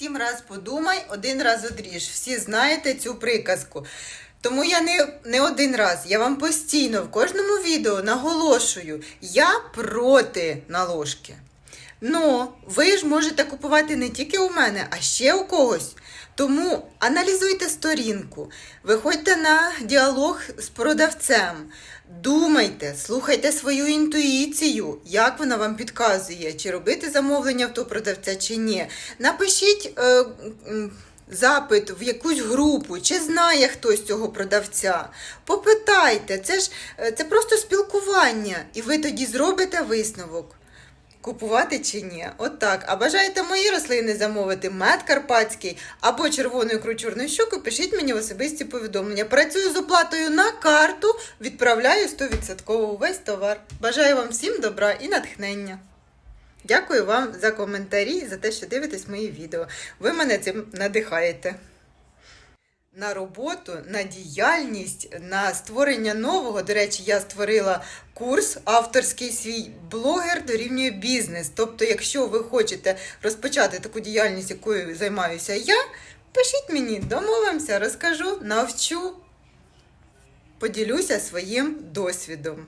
Сім раз подумай, один раз одріж. Всі знаєте цю приказку. Тому я не, не один раз, я вам постійно в кожному відео наголошую, я проти наложки. Ну, ви ж можете купувати не тільки у мене, а ще у когось. Тому аналізуйте сторінку, виходьте на діалог з продавцем, думайте, слухайте свою інтуїцію, як вона вам підказує, чи робити замовлення в того продавця, чи ні. Напишіть. Е, Запит в якусь групу, чи знає хтось цього продавця. Попитайте, це ж е, це просто спілкування, і ви тоді зробите висновок. Купувати чи ні? От так. А бажаєте мої рослини замовити мед карпатський або червону ікру чорну щуку, пишіть мені в особисті повідомлення. Працюю з оплатою на карту, відправляю 100% увесь товар. Бажаю вам всім добра і натхнення. Дякую вам за коментарі за те, що дивитесь мої відео. Ви мене цим надихаєте. На роботу, на діяльність, на створення нового. До речі, я створила курс авторський свій блогер дорівнює бізнес. Тобто, якщо ви хочете розпочати таку діяльність, якою займаюся я, пишіть мені, домовимося, розкажу, навчу, поділюся своїм досвідом.